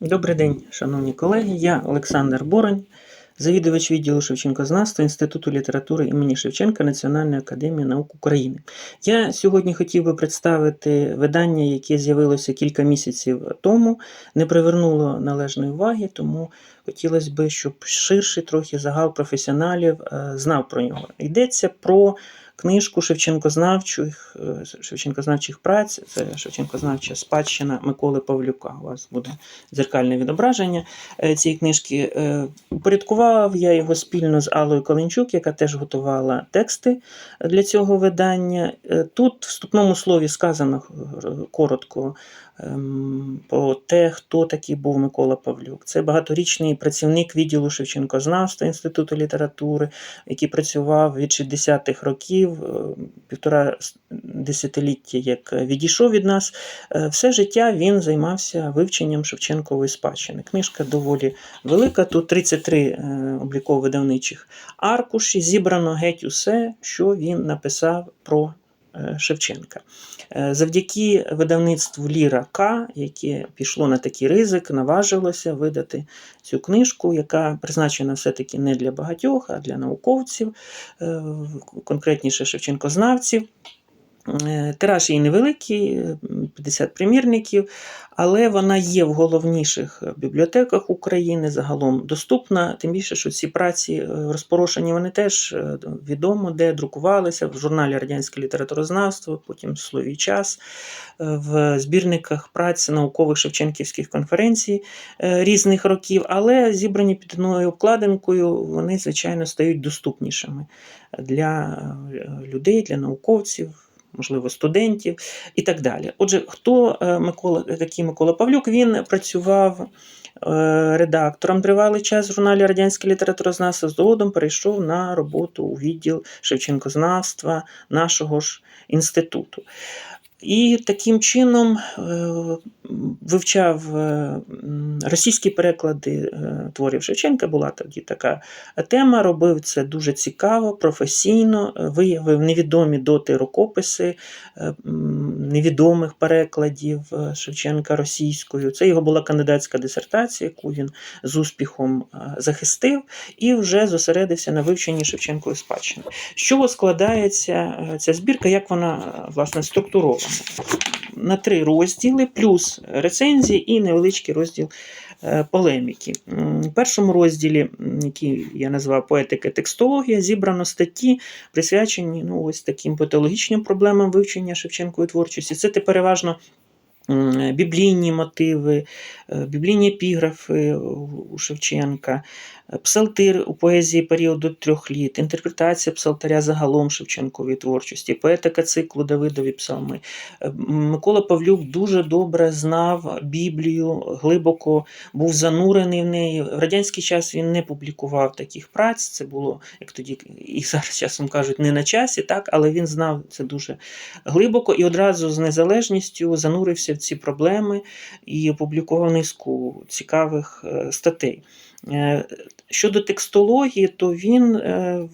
Добрий день, шановні колеги. Я Олександр Боронь, завідувач відділу Шевченкознавства Інституту літератури імені Шевченка Національної академії наук України. Я сьогодні хотів би представити видання, яке з'явилося кілька місяців тому, не привернуло належної уваги, тому хотілося б, щоб ширший трохи загал професіоналів е, знав про нього. Йдеться про книжку Шевченкознавчих, е, Шевченкознавчих праць, це Шевченкознавча спадщина Миколи Павлюка. У вас буде дзеркальне відображення е, цієї книжки. Е, Упорядкував я його спільно з Аллою Калинчук, яка теж готувала тексти для цього видання. Тут в вступному слові сказано коротко про те, хто такий був Микола Павлюк. Це багаторічний працівник відділу Шевченкознавства Інституту літератури, який працював від 60-х років, е, півтора десятиліття, як відійшов від нас. Е, Все життя він займався вивченням Шевченкової спадщини. Книжка доволі велика. Тут 33 е, обліково-видавничих аркуші. Зібрано геть усе, що він написав про Шевченка. Е, Завдяки видавництву Ліра К, яке пішло на такий ризик, наважилося видати цю книжку, яка призначена все-таки не для багатьох, а для науковців, е, конкретніше шевченкознавців. Е, Тираж її невеликий, е, 50 примірників, але вона є в головніших бібліотеках України загалом доступна. Тим більше, що ці праці е, розпорошені, вони теж е, відомо, де друкувалися в журналі Радянське літературознавство, потім в слові час, е, в збірниках праць наукових Шевченківських конференцій е, різних років, але зібрані під одною обкладинкою, вони, звичайно, стають доступнішими для е, людей, для науковців можливо, студентів і так далі. Отже, хто е, Микола, такий Микола Павлюк? Він працював е, редактором тривалий час в журналі Радянське літературознавство, згодом перейшов на роботу у відділ Шевченкознавства нашого ж інституту. І таким чином е, вивчав е, російські переклади е, творів Шевченка. Була тоді така тема. Робив це дуже цікаво, професійно, виявив невідомі доти рукописи невідомих перекладів Шевченка російською. Це його була кандидатська дисертація, яку він з успіхом захистив, і вже зосередився на вивченні Шевченкової спадщини. Чого складається ця збірка, як вона власне структурована? На три розділи, плюс рецензії і невеличкий розділ е, полеміки. В першому розділі, який я назвав поетика текстологія, зібрано статті, присвячені ну, ось таким патологічним проблемам вивчення Шевченкової творчості. Це те переважно біблійні мотиви, е, біблійні епіграфи у Шевченка, псалтир у поезії періоду трьох літ, інтерпретація псалтаря загалом Шевченкової творчості, поетика циклу Давидові псалми. Е, Микола Павлюк дуже добре знав Біблію, глибоко був занурений в неї. В радянський час він не публікував таких праць. Це було, як тоді і зараз часом кажуть, не на часі, так, але він знав це дуже глибоко і одразу з незалежністю занурився в ці проблеми і опублікував низку цікавих е, статей. Е, Щодо текстології, то він е,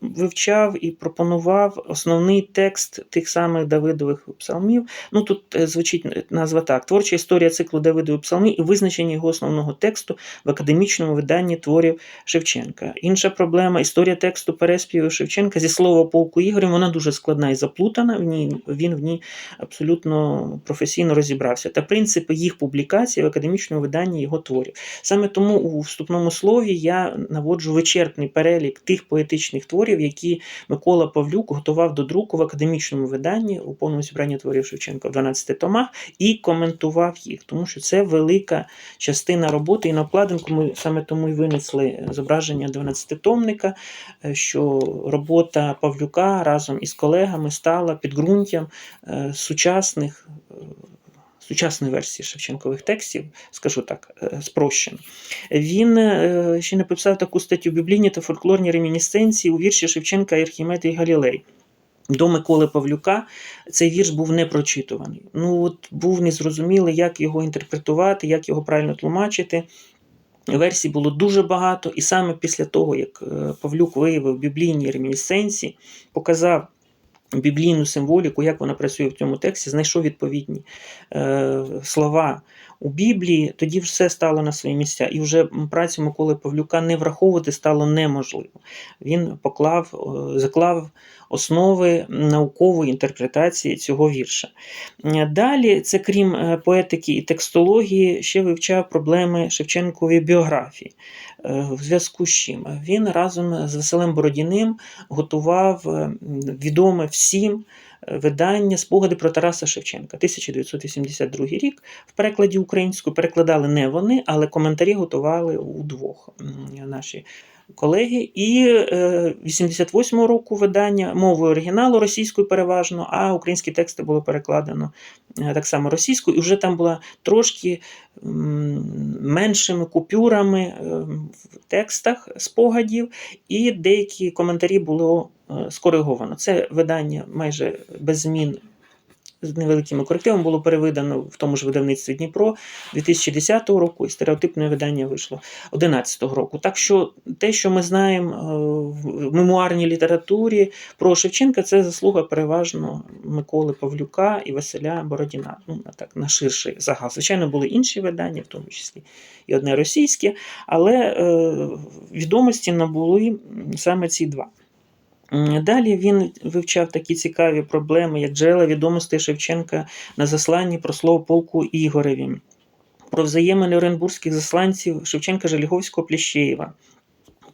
вивчав і пропонував основний текст тих самих Давидових псалмів. Ну тут е, звучить назва так: творча історія циклу Давидових псалмів і визначення його основного тексту в академічному виданні творів Шевченка. Інша проблема історія тексту переспівів Шевченка зі слова полку Ігорем, вона дуже складна і заплутана. В ній він в ній абсолютно професійно розібрався. Та принципи їх публікації в академічному виданні його творів. Саме тому у вступному слові я наводжу вичерпний перелік тих поетичних творів, які Микола Павлюк готував до друку в академічному виданні у повному зібранні творів Шевченка в 12 томах і коментував їх, тому що це велика частина роботи. І на обкладинку ми саме тому і винесли зображення 12-томника, е, що робота Павлюка разом із колегами стала підґрунтям е, сучасних. Сучасної версії Шевченкових текстів, скажу так, е, спрощено. Він е, ще написав таку статтю біблійні та фольклорні ремінісценції у вірші Шевченка Архімед і Галілей. До Миколи Павлюка цей вірш був не прочитуваний. Ну, от був незрозумілий, як його інтерпретувати, як його правильно тлумачити. Версій було дуже багато, і саме після того, як е, Павлюк виявив біблійні ремінісценції, показав біблійну символіку, як вона працює в цьому тексті, знайшов відповідні е, слова у Біблії, тоді все стало на свої місця. І вже працю Миколи Павлюка не враховувати стало неможливо. Він поклав, заклав основи наукової інтерпретації цього вірша. Е, Далі, це крім е, поетики і текстології, ще вивчав проблеми Шевченкової біографії. Е, В зв'язку з чим він разом з Василем Бородіним готував відоме всім видання Спогади про Тараса Шевченка, 1982 рік. В перекладі українською перекладали не вони, але коментарі готували удвох наші колеги. І е, 88-го року видання мовою оригіналу російською переважно, а українські тексти було перекладено е, так само російською. І вже там була трошки меншими купюрами е, в текстах спогадів, і деякі коментарі було е, скориговано. Це видання майже без змін. З невеликими корективами було перевидано в тому ж видавництві Дніпро 2010 року, і стереотипне видання вийшло 2011 року. Так що те, що ми знаємо е, в мемуарній літературі про Шевченка, це заслуга переважно Миколи Павлюка і Василя Бородіна. Ну, так, на ширший загал. Звичайно, були інші видання, в тому числі і одне російське, але е, відомості набули саме ці два. Далі він вивчав такі цікаві проблеми, як джерела відомостей Шевченка на засланні про слово полку Ігореві, про взаємини оренбурзьких засланців Шевченка Желіговського Пліщеєва.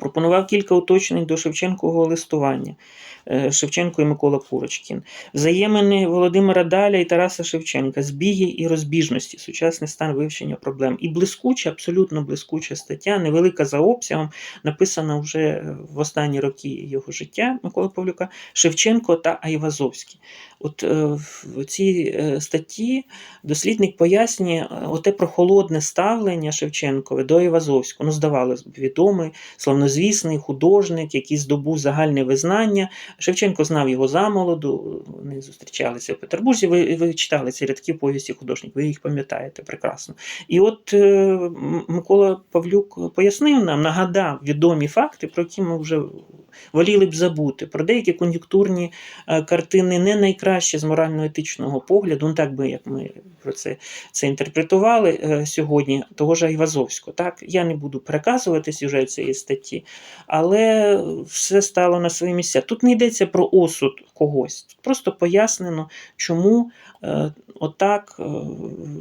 Пропонував кілька уточнень до Шевченкового листування е, Шевченко і Микола Курочкін. Взаємини Володимира Даля і Тараса Шевченка, збіги і розбіжності, сучасний стан вивчення проблем. І блискуча, абсолютно блискуча стаття, невелика за обсягом, написана вже в останні роки його життя Миколи Павлюка, Шевченко та Айвазовський. От е, в цій е, статті дослідник пояснює е, оте прохолодне ставлення Шевченкове до Айвазовського. Ну, здавалось б, відомий, славнозвісний художник, який здобув загальне визнання. Шевченко знав його замолоду, вони зустрічалися в Петербурзі. Ви, ви читали ці рядки повісті художник, ви їх пам'ятаєте прекрасно. І от е, Микола Павлюк пояснив нам, нагадав відомі факти, про які ми вже воліли б забути, про деякі кон'юнктурні е, картини не найкраще з морально-етичного погляду, ну так би як ми про це, це інтерпретували е, сьогодні, того ж Айвазовського. Так, я не буду переказувати сюжет цієї статті, але все стало на свої місця. Тут не йдеться про осуд когось, просто пояснено, чому отак е,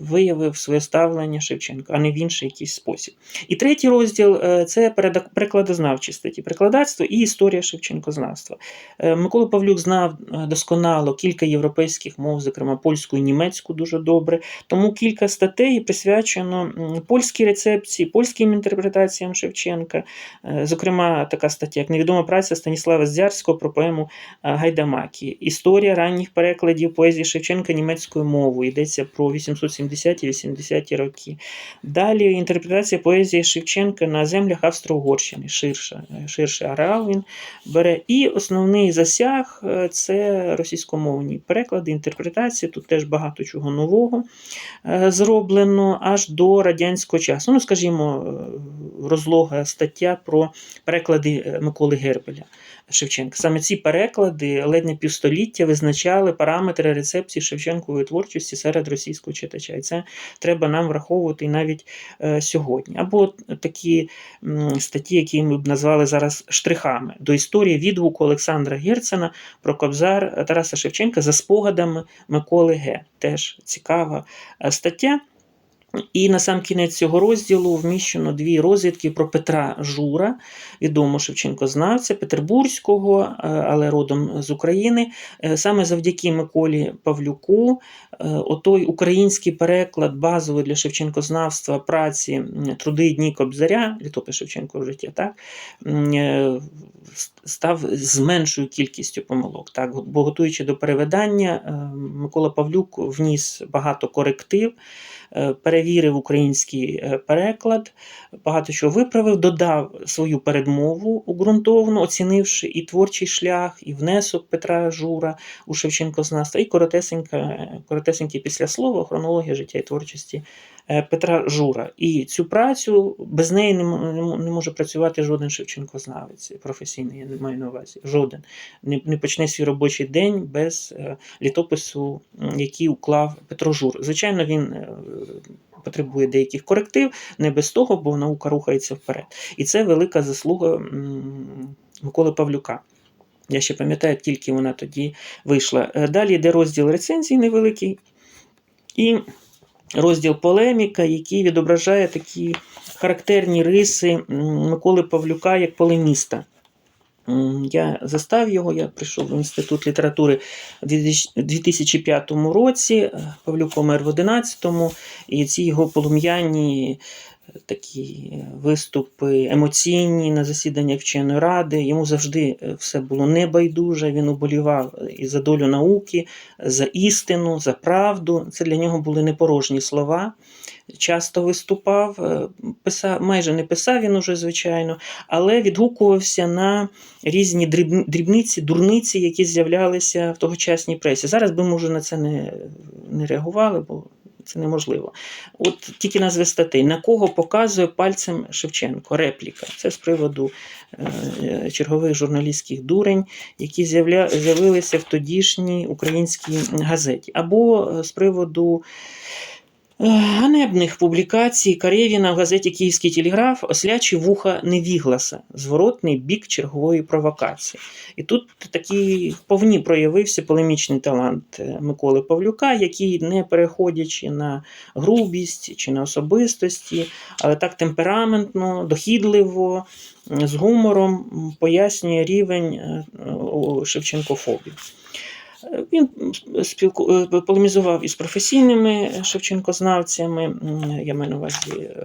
виявив своє ставлення Шевченка, а не в інший якийсь спосіб. І третій розділ е, це перекладознавчі статті, перекладацтво і історія Шевченкознавства. Е, Микола Павлюк знав е, досконало кілька європейських мов, зокрема польську і німецьку дуже добре. Тому кілька статей присвячено польській рецепції, польським інтерпретаціям Шевченка. Е, Зокрема, така стаття, як невідома праця Станіслава Здярського про поему е, Гайдамакі. Історія ранніх перекладів поезії Шевченка німецькою мовою. Йдеться про 870-80-ті роки. Далі інтерпретація поезії Шевченка на землях Австро-Угорщини. Ширша, е, ширший ареал він бере. І основний засяг е, це російськомовні переклади, інтерпретації. Тут теж багато чого нового е, зроблено аж до радянського часу. Ну, скажімо, е, розлога стаття про переклади Миколи Гербеля. Шевченка. Саме ці переклади ледь не півстоліття визначали параметри рецепції Шевченкової творчості серед російського читача. І це треба нам враховувати і навіть е, сьогодні. Або такі статті, які ми б назвали зараз штрихами до історії відгуку Олександра Герцена про кобзар Тараса Шевченка за спогадами Миколи Г. Теж цікава е, стаття. І на сам кінець цього розділу вміщено дві розвідки про Петра Жура, відомого Шевченкознавця, Петербурзького, е, але родом з України. Е, Саме завдяки Миколі Павлюку, отой український переклад базовий для Шевченкознавства праці Труди дні Кобзаря, літопис Шевченкового життя, так, е, став з меншою кількістю помилок. Так, бо готуючи до перевидання, е, Микола Павлюк вніс багато коректив е, перевірив український е, переклад, багато чого виправив, додав свою передмову ґрунтовно, оцінивши і творчий шлях, і внесок Петра Жура у Шевченкознавство, і коротесеньке, коротесеньке післяслово, хронологія життя і творчості е, Петра Жура. І цю працю без неї не, може працювати жоден Шевченкознавець професійний, я не маю на увазі. Жоден. Не, не почне свій робочий день без е, літопису, який уклав Петро Жур. Звичайно, він е, потребує деяких коректив, не без того, бо наука рухається вперед. І це велика заслуга Миколи Павлюка. Я ще пам'ятаю, тільки вона тоді вийшла. Е, Далі йде розділ рецензій невеликий і розділ полеміка, який відображає такі характерні риси Миколи Павлюка як полеміста. Я застав його, я прийшов в інститут літератури у 2005 році. е, Павлюк помер в 11-му, і ці його полум'яні такі виступи емоційні на засіданнях вченої ради. Йому завжди е, все було небайдуже. Він уболівав і за долю науки, за істину, за правду. Це для нього були непорожні слова. Часто виступав, е, писав, майже не писав він уже, звичайно, але відгукувався на різні дрібниці, дурниці, які з'являлися в тогочасній пресі. Зараз би, може, на це не, не реагували, бо це неможливо. От тільки назви статей. На кого показує пальцем Шевченко? Репліка. Це з приводу е, чергових журналістських дурень, які з'явля... з'явилися в тодішній українській газеті. Або е, з приводу. Ганебних публікацій Карєвіна в газеті Київський телеграф ослячі вуха Невігласа, зворотний бік чергової провокації. І тут такий вповні проявився полемічний талант е, Миколи Павлюка, який, не переходячи на грубість чи на особистості, але так темпераментно, дохідливо, з гумором пояснює рівень е, Шевченкофобії. Він спілку... е, полемізував із професійними шевченкознавцями. Я маю на увазі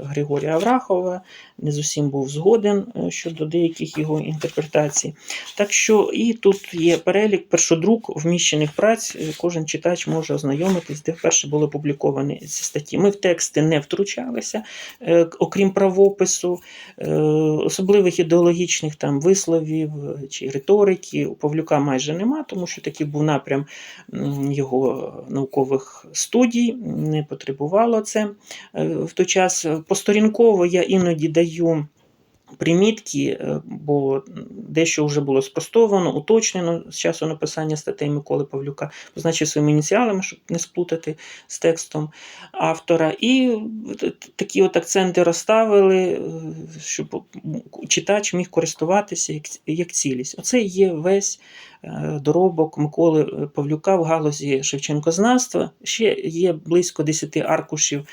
Григорія Аврахова, не з усім був згоден е, щодо деяких його інтерпретацій. Так що і тут є перелік першодрук вміщених праць. Е, Кожен читач може ознайомитись, де вперше були опубліковані ці статті. Ми в тексти не втручалися, окрім правопису, особливих ідеологічних там висловів чи риторики у Павлюка майже нема, тому що такий був напрям м, його наукових студій, не потребувало це е, в той час. Посторінково я іноді даю. Примітки, е, бо дещо вже було спростовано, уточнено з часу написання статей Миколи Павлюка, позначив своїми ініціалами, щоб не сплутати з текстом автора. І такі от акценти розставили, е, щоб читач міг користуватися як, цілість. Оце є весь е, доробок Миколи Павлюка в галузі Шевченкознавства. Ще є близько 10 аркушів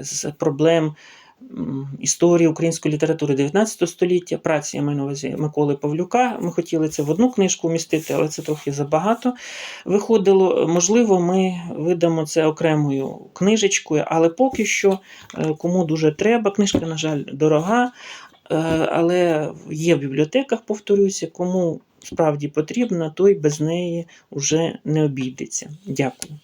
з проблем історії української літератури 19 століття, праці я маю на увазі Миколи Павлюка. Ми хотіли це в одну книжку вмістити, але це трохи забагато виходило. Можливо, ми видамо це окремою книжечкою, але поки що, е, кому дуже треба, книжка, на жаль, дорога. е, Але є в бібліотеках, повторюся, кому справді потрібно, той без неї вже не обійдеться. Дякую.